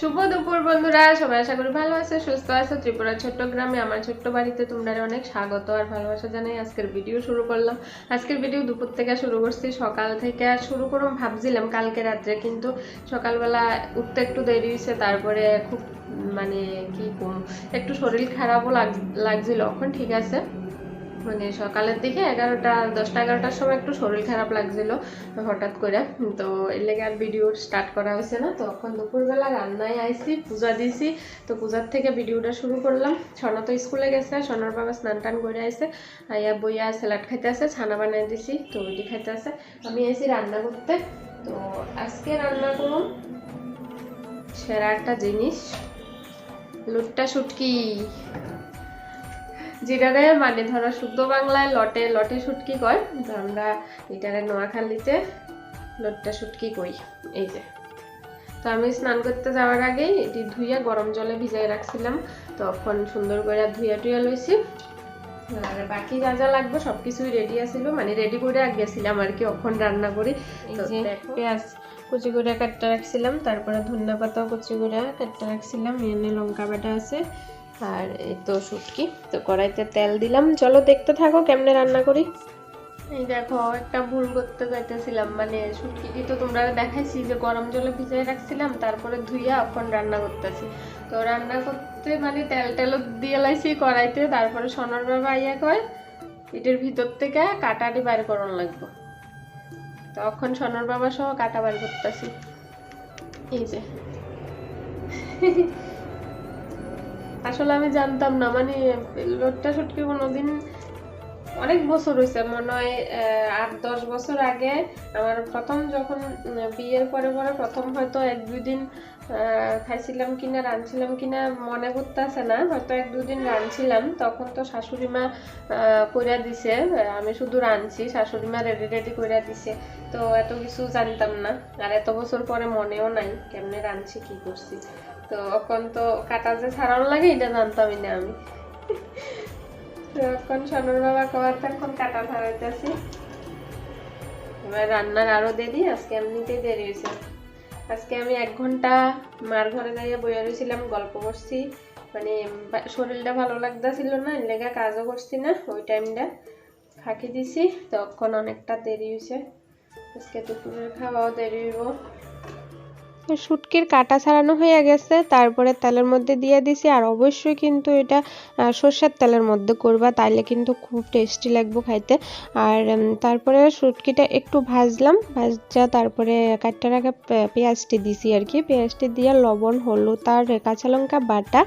শুভ দুপুর বন্ধুরা, সবাই আশা করি ভালো আছে, সুস্থ আছে। ত্রিপুরা ছোট্ট গ্রামে আমার ছোট্ট বাড়িতে তোমরা অনেক স্বাগত আর ভালোবাসা জানাই। আজকের ভিডিও শুরু করলাম। আজকের ভিডিও দুপুর থেকে শুরু করছি। সকাল থেকে শুরু করুম ভাবছিলাম কালকে রাত্রে, কিন্তু সকালবেলা উঠতে একটু দেরি হয়েছে তারপরে খুব মানে কি একটু শরীর খারাপও লাগ- লাগছিল। এখন ঠিক আছে। মানে সকালের দিকে এগারোটা, দশটা, এগারোটার সময় একটু শরীর খারাপ লাগছিল হঠাৎ করে। তো এর লেগে আর ভিডিও স্টার্ট করা হয়েছে না। তখন দুপুরবেলা রান্নায় আইছি, পূজা দিছি। তো পূজার থেকে ভিডিওটা শুরু করলাম। সোনা তো স্কুলে গেছে, সোনার বাবা স্নান টান করে আইছে। আইয়া বইয়া স্যালাড খাইতে আছে, ছানা বানাই দিছি, তো ওইটি খাইতে আছে। আমি আইছি রান্না করতে। তো আজকে রান্না করুন সেরা একটা জিনিস, লুটটা শুটকি। যেটারে মানে ধরো শুদ্ধ বাংলায় লটে লটে শুটকি কয় তো আমরা এটারে নোয়াখালীতে লটটা শুটকি কই এই যে। তো আমি স্নান করতে যাওয়ার আগেই এটি ধুইয়া গরম জলে ভিজাই রাখছিলাম তখন সুন্দর করে ধুইয়া টুইয়া লইছি। আর বাকি যা যা লাগবে সব কিছুই রেডি আছিল মানে রেডি করে গেছিলাম আর কি অখন রান্না করি। পেঁয়াজ কুচি করে কাটতে রাখছিলাম তারপরে ধনিয়া পাতাও কুচি করে কাটতে রাখছিলাম এনে লঙ্কা বাটা আছে। আর এই তো শুটকি, তো কড়াইতে তেল দিলাম। চলো দেখতে থাকো কেমনে রান্না করি। এই দেখো, একটা ভুল করতে যাইতেছিলাম। মানে শুটকিটি তো তোমরা দেখাইছি যে গরম জলে ভিজাই রাখছিলাম, তারপরে ধুইয়া এখন রান্না করতেছি। তো রান্না করতে মানে তেল টেল দিয়ে লাইছি কড়াইতে, তারপরে সোনার বাবা আইয়া কয় এটার ভিতর থেকে কাটাটি বাইর করন লাগবে। তখন সোনার বাবা সহ কাটা বাইর করতেছি। এই যে। আসলে আমি জানতাম না মানে লোটটা শুটকি কোনোদিন অনেক বছর হয়েছে মনে হয় আট দশ বছর আগে আমার প্রথম যখন বিয়ের পরে পরে প্রথম হয়তো এক দুই দিন আহ, খাইছিলাম কিনা রাঁধছিলাম কিনা মনে করতেছে না হয়তো এক দুদিন রাঁধছিলাম তখন তো শাশুড়ি মা কইরা দিছে আমি শুধু রাঁধছি শাশুড়ি মা রেডি রেডি কইরা দিছে তো এত কিছু জানতাম না আর এত বছর পরে মনেও নাই কেমনে রাঁধছি কি করছি। তো এখন তো কাটা যে ছাড়ানো লাগে, এটা জানতামই না আমি। তো এখন সোনার বাবা কবার এখন কাটা ছাড়াইতেছি? এবার রান্নার আরও দেরি, আজকে এমনিতেই দেরি হয়েছে। আজকে আমি এক ঘণ্টা মার ঘরে যাইয়া বইয়া রয়েছিলাম গল্প করছি। মানে শরীরটা ভালো লাগতেছিল না লেগে কাজও করছি না, ওই টাইমটা ফাঁকি দিছি। তখন অনেকটা দেরি হয়েছে। আজকে দুপুরের খাওয়াও দেরি হইব। শুটকির কাটা ছাড়ানো হয়ে গেছে, তারপরে তেলের মধ্যে দিয়ে দিছি। আর অবশ্যই কিন্তু এটা সর্ষের তেলের মধ্যে করবা, তাইলে কিন্তু খুব টেস্টি লাগবে খাইতে। আর তারপরে শুটকিটা একটু ভাজলাম, ভাজা তারপরে কাটতে রাখা পেঁয়াজটি দিছি আর কি। পেঁয়াজটি দিয়ে লবণ, হলুদ আর কাঁচা লঙ্কা বাটা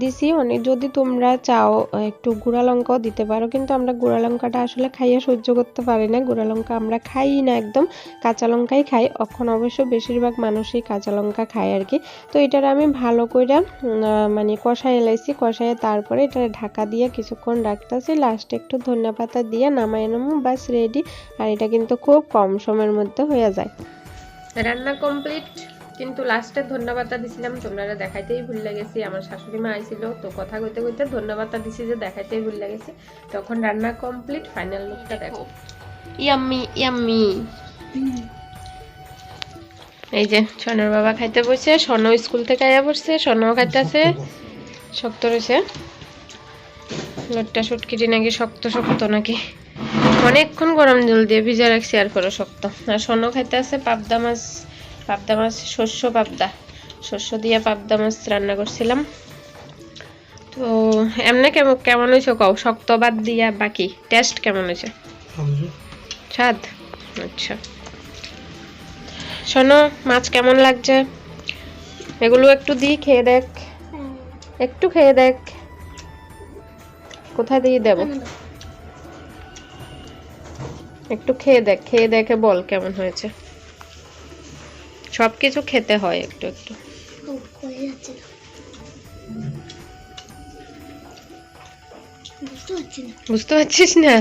দিছি। অনেক যদি তোমরা চাও, একটু গুঁড়া লঙ্কাও দিতে পারো, কিন্তু আমরা গুঁড়া লঙ্কাটা আসলে খাইয়ে সহ্য করতে পারি না। গুঁড়া লঙ্কা আমরা খাই না একদম, কাঁচা লঙ্কাই খাই। এখন অবশ্য বেশিরভাগ মানুষই কাঁচা লঙ্কা খায় আর কি। তো এটার আমি ভালো করে মানে কষাই এলাইছি কষাই তারপরে এটা ঢাকা দিয়ে কিছুক্ষণ রাখতেছি। লাস্টে একটু ধনিয়া পাতা দিয়ে নামাই নেব বাস রেডি আর এটা কিন্তু খুব কম সময়ের মধ্যে হয়ে যায়। রান্না কমপ্লিট কিন্তু লাস্টে ধন্যবাদটা দিছিলাম তোমরা দেখাইতেই ভুল গেছি আমার শাশুড়ি মা আইছিল তো কথা কইতে কইতে ধন্যবাদটা দিছি যে দেখাইতেই ভুল গেছি তখন রান্না কমপ্লিট ফাইনাল লুকটা দেখো। ইয়াম্মি ইয়াম্মি এই যে সোনার বাবা খাইতে বসে স্বর্ণ স্কুল থেকে আয়া পড়ছে সোনাও খাইতেছে শক্ত রয়েছে লোটটা শুটকিটি নাকি শক্ত শক্ত নাকি? অনেকক্ষণ গরম জল দিয়ে ভিজা রাখছি আর করে শক্ত। আর সোনো খাইতে আছে পাবদা মাছ পাবদা মাছ শস্য পাবদা। শস্য দিয়ে পাবদা মাছ রান্না করছিলাম। তো এমনি কেমন কেমন হয়েছে কও? শক্ত বাদ দিয়া বাকি টেস্ট কেমন হয়েছে? স্বাদ? আচ্ছা। শোনো, মাছ কেমন লাগছে? এগুলো একটু দিই খেয়ে দেখ। একটু খেয়ে দেখ। কোথায় দিয়ে দেব? একটু খেয়ে দেখ, খেয়ে দেখে বল কেমন হয়েছে। সব কিছু খেতে হয় একটু একটু। বুঝতে পারছিস না?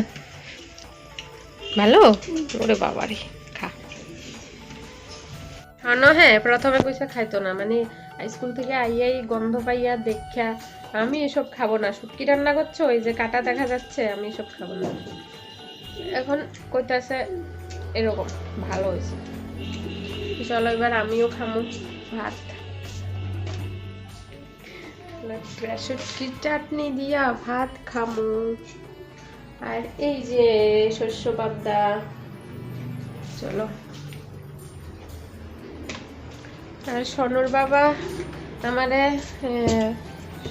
ভালো? ওরে বাবারে। খা হ্যাঁ প্রথমে কইসা খাইতো না। মানে স্কুল থেকে আইয়াই গন্ধ পাইয়া দেখা আমি এসব খাব না। শুটকি রান্না করছ? ওই যে কাটা দেখা যাচ্ছে, আমি এসব খাব না। এখন কইতাছে এরকম, ভালো হয়েছে। চলো, এবার আমিও খামো ভাত। চাটনি দিয়া ভাত খামু। আর এই যে শস্য পাবদা, চলো। আর সনুর বাবা আমারে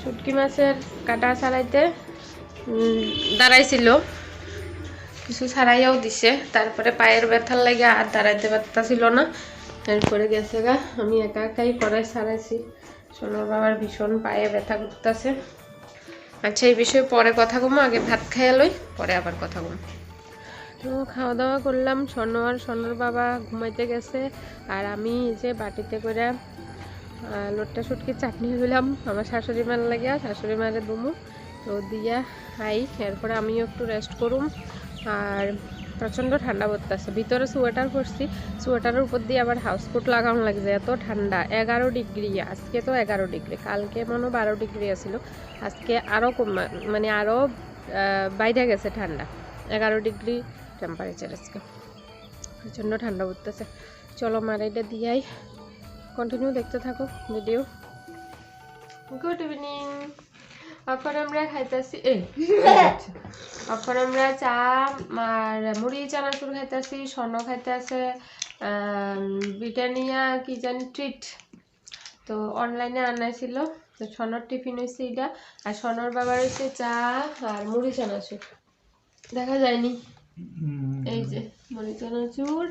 শুটকি মাছের কাটা ছাড়াইতে দাঁড়াইছিল। কিছু ছাড়াইয়াও দিছে। তারপরে পায়ের ব্যথার লাগে আর দাঁড়াইতে পারতাছিল না। এরপরে গেছে গা, আমি একা একাই করাই ছাড়াইছি। সোনার বাবার ভীষণ পায়ে ব্যথা করতেছে। আচ্ছা এই বিষয়ে পরে কথা কমো, আগে ভাত খাইয়া লই, পরে আবার কথা কম। তো খাওয়া দাওয়া করলাম। স্বর্ণ আর স্বর্ণর বাবা ঘুমাইতে গেছে। আর আমি যে বাটিতে করে লোটটা শুটকির চাটনি দিলাম আমার শাশুড়ি মার লাগিয়া, শাশুড়ি মারে দুমু। তো দিয়া খাই এরপরে আমিও একটু রেস্ট করুম। আর প্রচণ্ড ঠান্ডা পড়তে পড়তেছে। ভিতরে সোয়েটার পরছি। সোয়েটারের উপর দিয়ে আবার হাউস কোট লাগানো লাগছে। এত ঠান্ডা। এগারো ডিগ্রি। আজকে তো এগারো ডিগ্রি। কালকে মনে বারো ডিগ্রি আছিল। আজকে আরও মানে আরও বাইরে গেছে ঠান্ডা। এগারো ডিগ্রি টেম্পারেচার আজকে প্রচণ্ড ঠান্ডা পড়তেছে। চলো মারাইটা দিয়াই কন্টিনিউ দেখতে থাকো ভিডিও গুড ইভিনিং এখন আমরা খাইতেছি এই এখন আমরা চা আর মুড়ি চানাচুর খাইতেছি স্বর্ণ খাইতেছে ব্রিটানিয়া কি জানি ট্রিট তো অনলাইনে আনাইছিল তো স্বর্ণর টিফিন হয়েছে এটা আর স্বর্ণর বাবার হয়েছে চা আর মুড়ি চানাচুর। দেখা যায়নি। এই যে মুড়ি চানাচুর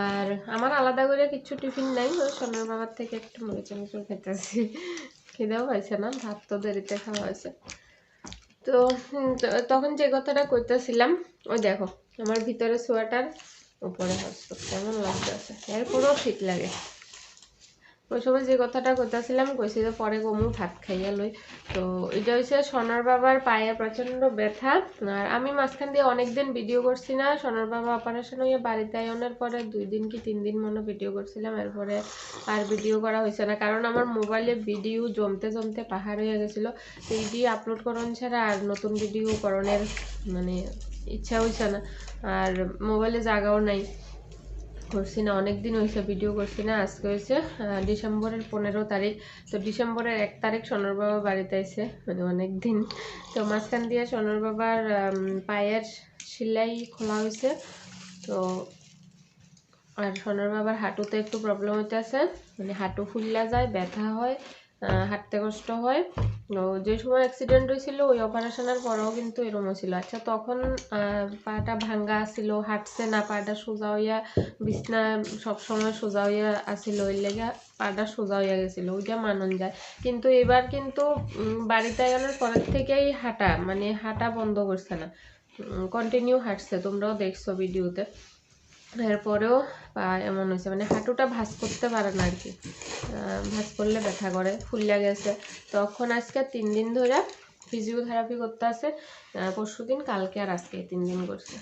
আর আমার আলাদা করে কিছু টিফিন নাই, ওই সোনার বাবার থেকে একটু মুড়ি চানাচুর খেতেছি। খিদেও পাইছে না, ভাত তো দেরিতে খাওয়া হয়েছে। তো তখন যে কথাটা করতেছিলাম ওই দেখো, আমার ভিতরে সোয়েটার, উপরে হসপিটাল কেমন লাগতেছে। এর এরপরেও শীত লাগে। ওই সময় যে কথাটা কইতাছিলাম, কইছি যে পরে কমু ভাত খাইয়া লই। তো এটা হচ্ছে সোনার বাবার পায়ে প্রচণ্ড ব্যথা। আর আমি মাঝখান দিয়ে অনেকদিন ভিডিও করছি না। সোনার বাবা অপারেশন হয়ে বাড়িতে আয়োনের পরে দুই দিন কি তিন দিন মনে ভিডিও করছিলাম। এরপরে আর ভিডিও করা হয়েছে না। কারণ আমার মোবাইলে ভিডিও জমতে জমতে পাহাড় হয়ে গেছিল। এইটি আপলোড করন ছাড়া আর নতুন ভিডিও করণের মানে ইচ্ছা হয়েছে না। আর মোবাইলে জাগাও নাই। করছি না অনেক দিন হয়েছে ভিডিও করছি না, আজকে হয়েছে ডিসেম্বরের পনেরো তারিখ। তো ডিসেম্বরের এক তারিখ সোনার বাবা বাড়িতে আইছে মানে অনেক দিন তো মাঝখান দিয়ে সোনার বাবার পায়ের সিলাই খোলা হয়েছে তো আর সোনার বাবার হাঁটুতে একটু প্রবলেম হইতেছে মানে হাঁটু ফুললা যায়, ব্যথা হয় হাঁটতে কষ্ট হয়। যে সময় অ্যাক্সিডেন্ট হয়েছিল, ওই অপারেশনের পরেও কিন্তু এরকম ছিল। আচ্ছা তখন পাটা ভাঙ্গা ছিল হাঁটছে না, পাটা সোজা হইয়া বিছনা সবসময় সোজা হইয়া আসিল ওই লেগে পাটা সোজা হইয়া গেছিল, ওইটা মানন যায়। কিন্তু এবার কিন্তু বাড়িতে গেলে পরের থেকেই হাঁটা মানে হাঁটা বন্ধ করছে না। কন্টিনিউ হাঁটছে, তোমরাও দেখছ ভিডিওতে এরপরেও পা এমন হয়েছে মানে হাঁটুটা ভাঁজ করতে পারে না আর কি ভাঁজ করলে ব্যথা করে, ফুলিয়া গেছে। তখন আজকে তিন দিন ধরে ফিজিওথেরাপি করতে আছে পরশু দিন কালকে আর আজকে তিন দিন করছে।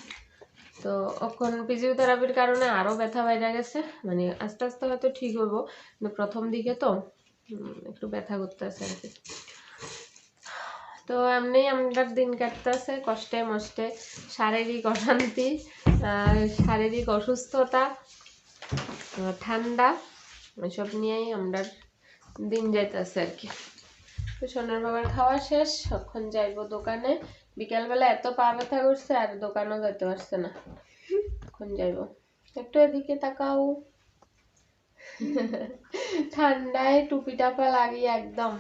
তো এখন ফিজিওথেরাপির কারণে আরও ব্যথা বাইরে গেছে মানে আস্তে আস্তে হয়তো ঠিক হব, কিন্তু প্রথম দিকে তো একটু ব্যথা করতে আছে আর কি তো এমনি আমাদের দিন কাটতেছে, কষ্টে মষ্টে, শারীরিক অশান্তি শারীরিক অসুস্থতা ঠান্ডা এসব নিয়েই আমরা দিন যাইতেছে আর কি। তো সোনার বাবার খাওয়া শেষ এখন যাইবো দোকানে। বিকালবেলা এত পা ব্যথা করছে আর দোকানও যেতে পারছে না। এখন যাইবো। একটু এদিকে তাকাও। ঠান্ডায় টুপি টাপা লাগিয়ে একদম।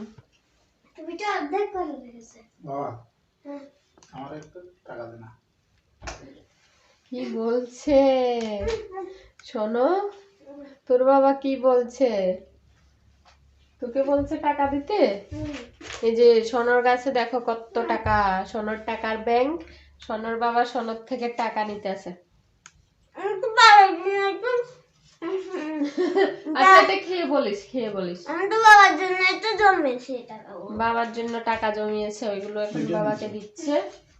তো অর্ধেক বাবা আমার একটু টাকা দে না। কি বলছে? শোনো তোর বাবা কি বলছে? তোকে বলছে টাকা দিতে? এই যে সোনর কাছে দেখো কত টাকা সোনর টাকার ব্যাংক সোনর বাবা সোনর থেকে টাকা নিতে আছে আচ্ছা খেয়ে বলিস খেয়ে বলিস। তো বাবার জন্য টাকা। বাবার জন্য টাকা জমিয়েছে ওইগুলো এখন বাবাকে দিচ্ছে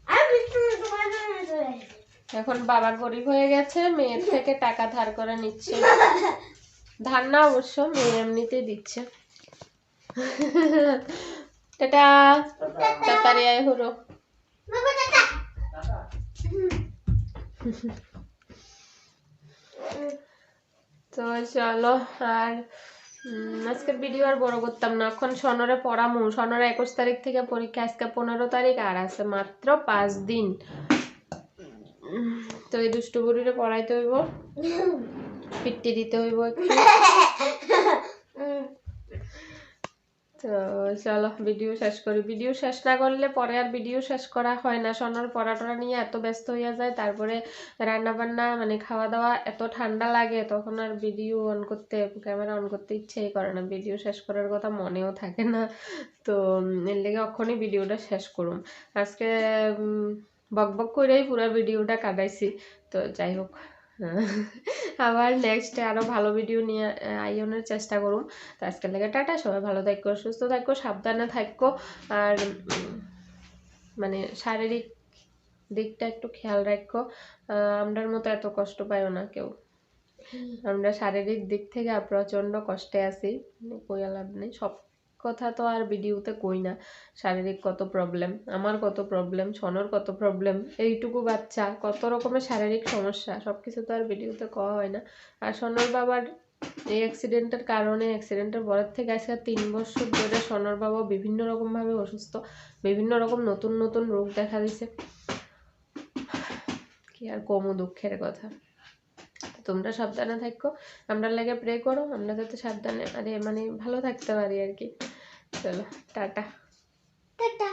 আর বিষ্ণু তোমার জন্য চলে এসেছে। এখন বাবা গরিব হয়ে গেছে, মেয়ের থেকে টাকা ধার করে নিচ্ছে। ধার না অবশ্য, মেয়ে এমনিতেই দিচ্ছে। টাটা। তাড়াতাড়ি হলো। তো চলো, আর আজকের ভিডিও আর বড় করতাম না। এখন সনরে পড়ামু। সনরে একুশ তারিখ থেকে পরীক্ষা। আজকে পনেরো তারিখ আর আছে মাত্র পাঁচ দিন। তো এই দুষ্টু বুড়িরে পড়াইতে হইব? পিট্টি দিতে হইব তো চলো ভিডিও শেষ করি। ভিডিও শেষ না করলে পরে আর ভিডিও শেষ করা হয় না। সোনার পড়াটরা নিয়ে এত ব্যস্ত হইয়া যায়, তারপরে রান্না বান্না মানে খাওয়া দাওয়া এত ঠান্ডা লাগে, তখন আর ভিডিও অন করতে ক্যামেরা অন করতে ইচ্ছেই করে না। ভিডিও শেষ করার কথা মনেও থাকে না। তো এর লেগে অক্ষণই ভিডিওটা শেষ করুম। আজকে বক বক করেই পুরো ভিডিওটা কাটাইছি। তো যাই হোক আবার নেক্সট আরও ভালো ভিডিও নিয়ে আইনের চেষ্টা করুম। তো আজকের লেগে টাটা সবাই ভালো থাকো সুস্থ থাকো সাবধানে থাকো। আর মানে শারীরিক দিকটা একটু খেয়াল রাখো। আমরার মতো এত কষ্ট পাইও না কেউ। আমরা শারীরিক দিক থেকে প্রচণ্ড কষ্টে আছি কইয়া লাভ নেই সব কথা তো আর ভিডিওতে কই না। শারীরিক কত প্রবলেম আমার কত প্রবলেম সনর কত প্রবলেম এইটুকু বাচ্চা, কত রকমের শারীরিক সমস্যা সব কিছু তো আর ভিডিওতে কওয়া হয় না। আর সনর বাবার এই অ্যাক্সিডেন্টের কারণে অ্যাক্সিডেন্টের পরের থেকে আজকে তিন বছর ধরে সনর বাবা বিভিন্ন রকমভাবে অসুস্থ, বিভিন্ন রকম নতুন নতুন রোগ দেখা দিছে। কি আর কমও দুঃখের কথা। তোমরা সাবধানে থাকো, আমরা লাগে প্রে করো, আমরা যাতে সাবধানে, আরে মানে ভালো থাকতে পারি আর কি। চলো টাটা টাটা